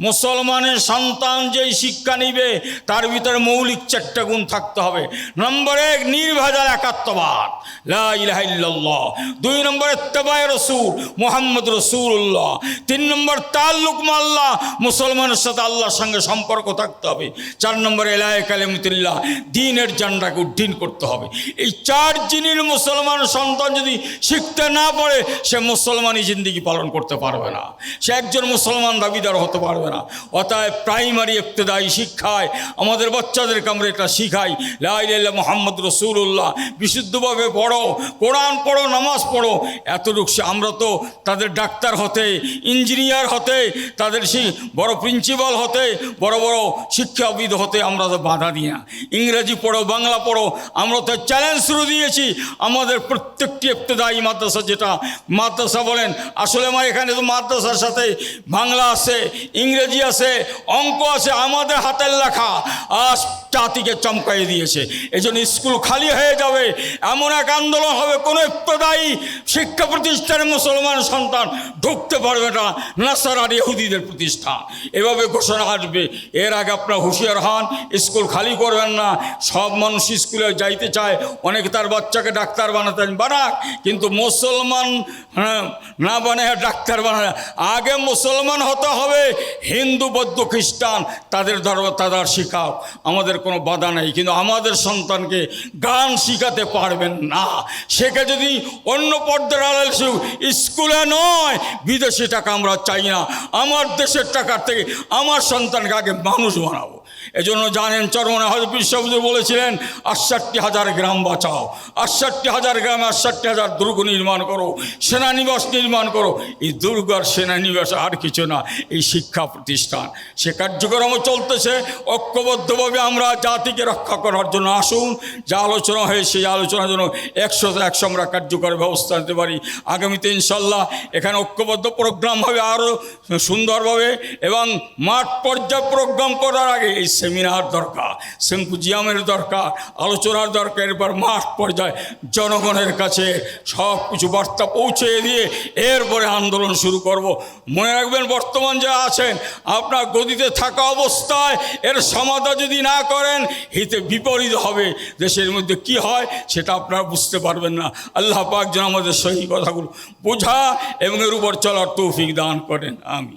মুসলমানের সন্তান যেই শিক্ষা নিবে, তার ভিতরে মৌলিক চারটা গুণ থাকতে হবে। নম্বর এক, নির্ভেজাল একাত্মবাদ। দুই নম্বর ইত্তেবায় রসুল, মোহাম্মদ রসুল্লাহ তিন নম্বর তাল্লুক আল্লাহ। মুসলমানের সাথে আল্লাহর সঙ্গে সম্পর্ক থাকতে হবে। চার নম্বর এলাহে কালিমতুল্লাহ। দিনের জান্ডাকে উড্ডীন করতে হবে। এই চার জিনিস মুসলমান সন্তান যদি শিখতে না পারে, সে মুসলমানই জিন্দিগি পালন করতে পারবে না। সে একজন মুসলমান দাবিদার হতে পারবে না অতএব প্রাইমারি ইবতদায়ী শিক্ষায় আমাদের বাচ্চাদেরকে আমরা এটা শিখাই। লাইল্লাহ মোহাম্মদ রসুল্লাহ বিশুদ্ধভাবে পড়ো, কোরআন পড়ো, নামাজ পড়ো। এতটুকু আমরা তো তাদের ডাক্তার হতে ইঞ্জিনিয়ার হতে, তাদের বড় প্রিন্সিপাল হতে, বড় বড় শিক্ষাবিদ হতে আমরা তো বাধা দিই না। ইংরেজি পড়ো, বাংলা পড়ো, আমরা তো চ্যালেঞ্জ শুরু দিয়েছি। আমাদের প্রত্যেকটি ইবতদায়ী মাদ্রাসা যেটা, মাদ্রাসা বলেন, আসলে আমার এখানে তো মাদ্রাসার সাথে বাংলা আছে, ইংরেজি আছে অঙ্ক আছে আমাদের হাতের লেখা। আজ জাতিকে চমকাই দিয়েছে। এই জন্য স্কুল খালি হয়ে যাবে। এমন এক আন্দোলন হবে কোনো ইবতদায়ী শিক্ষা প্রতিষ্ঠানে মুসলমান সন্তান ঢুকতে পারবে না নাসার আর ইহুদিদের প্রতিষ্ঠান। এভাবে ঘোষণা আসবে। এর আগে আপনার হুঁশিয়ার হন স্কুল খালি করবেন না। সব মানুষ স্কুলে যাইতে চায় অনেকে তার বাচ্চাকে ডাক্তার বানাতেন বানাক। কিন্তু মুসলমান হ্যাঁ, না বানায় ডাক্তার বানায় আগে মুসলমান হতে হবে হিন্দু বৌদ্ধ খ্রিস্টান তাদের ধর্ম তাদের শিখাও আমাদের কোনো বাধা নেই, কিন্তু আমাদের সন্তানকে গান শিখাতে পারবেন না। সেকে যদি অন্য পর্দার আড়াল স্কুলে নয়, বিদেশি টাকা আমরা চাই না। আমার দেশের টাকার থেকে আমার সন্তানকে আগে মানুষ বানাবো। এজন্য জানেন চরমনে হজরত বিশ্ববুদ্ধ বলেছিলেন, আটষট্টি হাজার গ্রাম বাঁচাও, আটষট্টি হাজার গ্রামে আটষট্টি হাজার দুর্গ নির্মাণ করো, সেনানিবাস নির্মাণ করো, এই দুর্গ আর সেনানিবাস আর কিছু না, এই শিক্ষা প্রতিষ্ঠান। সে কার্যক্রমও চলতেছে, ঐক্যবদ্ধভাবে আমরা জাতিকে রক্ষা করার জন্য আসুন, যা আলোচনা হয় সেই আলোচনার জন্য একশো একশো আমরা কার্যকর ব্যবস্থা নিতে পারি। আগামীতে ইনশাল্লাহ এখানে ঐক্যবদ্ধ প্রোগ্রাম হবে আরও সুন্দরভাবে এবং মাঠ পর্যায়ে প্রোগ্রাম করার আগে এই সেমিনার দরকার, সিম্পোজিয়ামের দরকার, আলোচনার দরকার, এরপর মাঠ পর্যায়ে জনগণের কাছে সব কিছু বার্তা পৌঁছে দিয়ে এরপরে আন্দোলন শুরু করব। মনে রাখবেন, বর্তমান যা আছেন, আপনার গদিতে থাকা অবস্থায় এর সমাধা যদি না করেন, হিতে বিপরীত হবে। দেশের মধ্যে কি হয়, সেটা আপনারা বুঝতে পারবেন না। আল্লাহ পাক যেন আমাদের সহি কথাগুলো বোঝা এবং এর উপর চলার তৌফিক দান করেন। আমি